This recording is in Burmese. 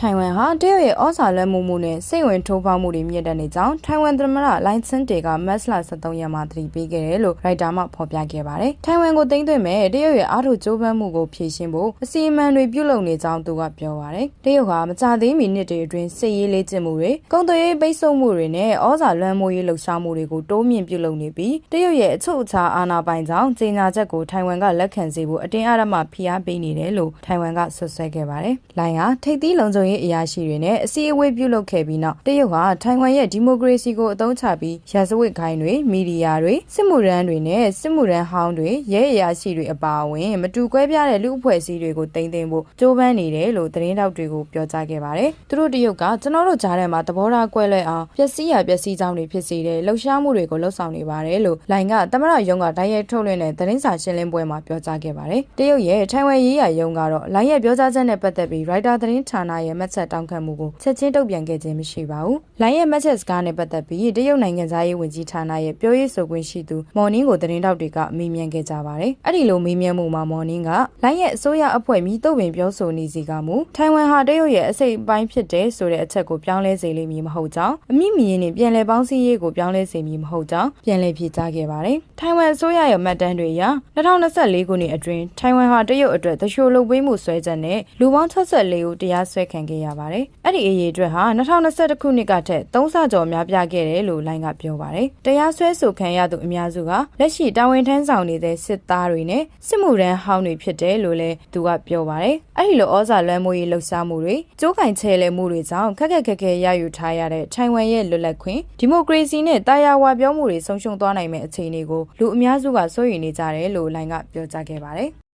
ထိုင်ဝမ်ဟာတရုတ်ရဲ့ဩဇာလွှမ်းမိုးမှုနဲ့စိတ်ဝင်ထိုးဖောက်မှုတွေမြင့်တက်နေကြောင်းထိုင်ဝမ်သမ္မတလိုင်ဆင်းတေကမတ်လ23ရက်မှာသတိပေးခဲ့တယ်လို့ရိုက်တာမှဖော်ပြခဲ့ပါတယ်။ထိုင်ဝမ်ကိုသိမ်းသွင်းမဲ့တရုတ်ရဲ့အားထုတ်ကြိုးပမ်းမှုကိုဖြေရှင်းဖို့အစီအမံတွေပြုလုပ်နေကြောင်းသူကပြောပါတယ်။တရုတ်ဟာမကြသေးမီနှစ်တွေအတွင်းစစ်ရေးလေ့ကျင့်မှုတွေကုန်သွယ်ရေးပိတ်ဆို့မှုတွေနဲ့ဩဇာလွှမ်းမိုးရေးလှုပ်ရှားမှုတွေကိုတိုးမြင့်ပြုလုပ်နေပြီးတရုတ်ရဲ့အချုပ်အခြာအာဏာပိုင်ကြောင့်ကြေညာချက်ကိုထိုင်ဝမ်ကလက်ခံစေဖို့အတင်းအဓမ္မဖိအားပေးနေတယ်လို့ထိုင်ဝမ်ကဆွဆွဲခဲ့ပါတယ်။လိုင်ဟာထိပ်သီးလုံခြုံရေးအရာရှိတွေနဲ့အစည်းအဝေးပြုလုပ်ခဲ့ပြီးနောက်တရုတ်ဟာထိုင်ဝမ်ရဲ့ဒီမိုကရေစီကိုအသုံးချပြီးရာဇဝတ်ခိုင်းတွေမီဒီယာတွေစစ်မှုရန်တွေနဲ့စစ်မှုရန်ဟောင်းတွေရဲအရာရှိတွေအပါအဝင်မတူကွဲပြားတဲ့လူအဖွဲ့အစည်းတွေကိုတင်သိမ်းဖို့ကြိုးပမ်းနေတယ်လို့သတင်းတောက်တွေကိုပြောကြားခဲ့ပါတယ်။သူတို့တရုတ်ကကျွန်တော်တို့ကြားထဲမှာသဘောထားကွဲလွဲအောင်ပျက်စီးရပျက်စီးကြောင်းတွေဖြစ်စေတဲ့လှုပ်ရှားမှုတွေကိုလှုပ်ဆောင်နေပါတယ်လို့လိုင်ကသမရယုံကဓာတ်ရိုက်ထုတ်လွှင့်တဲ့သတင်းစာရှင်းလင်းပွဲမှာပြောကြားခဲ့ပါတယ်။တရုတ်ရဲ့ထိုင်ဝမ်ရေးရာယုံကတော့လိုင်ရဲ့ပြောကြားချက်နဲ့ပတ်သက်ပြီးရိုက်တာသတင်းဌာနရဲ့မှတ်ချက်တောင်းခံမှုကိုချက်ချင်းတုံ့ပြန်ခဲ့ခြင်းမရှိပါဘူး။လိုင်ရဲ့မှတ်ချက်စကားနဲ့ပတ်သက်ပြီးတရုတ်နိုင်ငံသားရေးဝန်ကြီးဌာနရဲ့ပြောရေးဆိုခွင့်ရှိသူမော်နင်းကိုသတင်းတောက်တွေကမေးမြန်းခဲ့ကြပါတယ်။အဲ့ဒီလိုမေးမြန်းမှုမှာမော်နင်းကလိုင်ရဲ့အစိုးရအဖွဲ့မြည်တုံ့ပြန်ပြောဆိုနေစီကမူထိုင်ဝမ်ဟာတရုတ်ရဲ့အစိတ်အပိုင်းဖြစ်တဲ့ဆိုတဲ့အချက်ကိုပြောင်းလဲစေလိမ့်မည်မဟုတ်ကြောင်းအမိမီရင်နဲ့ပြန်လည်ပေါင်းစည်းရေးကိုပြောင်းလဲစေမည်မဟုတ်ကြောင်းပြန်လည်ဖြေကြားခဲ့ပါတယ်။ထိုင်ဝမ်အစိုးရရဲ့မှတ်တမ်းတွေအရ2024ခုနှစ်အတွင်းထိုင်ဝမ်ဟာတရုတ်အတွက်တရှိုးလုပ်ပေးမှုဆွဲချက်နဲ့လူပေါင်း64ဦးတရားစွဲခံခဲ့ရပါတယ်။အဲ့ဒီအရေးအတွက်ဟာ2021ခုနှစ်ကထက်3ဆကျော်များပြားခဲ့တယ်လို့လိုင်းကပြောပါတယ်။တရားစွဲဆိုခံရသူအများစုကလက်ရှိတာဝန်ထမ်းဆောင်နေတဲ့စစ်သားတွေနဲ့စစ်မှုရန်ဟောင်းတွေဖြစ်တယ်လို့လည်းသူကပြောပါတယ်။အဲ့ဒီလိုဩဇာလွှမ်းမိုးရေးလှုပ်ရှားမှုတွေကြိုးကင်ချဲလဲမှုတွေကြောင့်ခက်ခက်ခက်ခဲရယူထားရတဲ့ထိုင်ဝမ်ရဲ့လွတ်လပ်ခွင့်ဒီမိုကရေစီနဲ့တာယာဝါပြောမှုတွေဆုံးရှုံးသွားနိုင်မယ့်အခြေအနေကိုလူအများစုကစိုးရိမ်နေကြတယ်လို့လိုင်းကပြောကြားခဲ့ပါတယ်။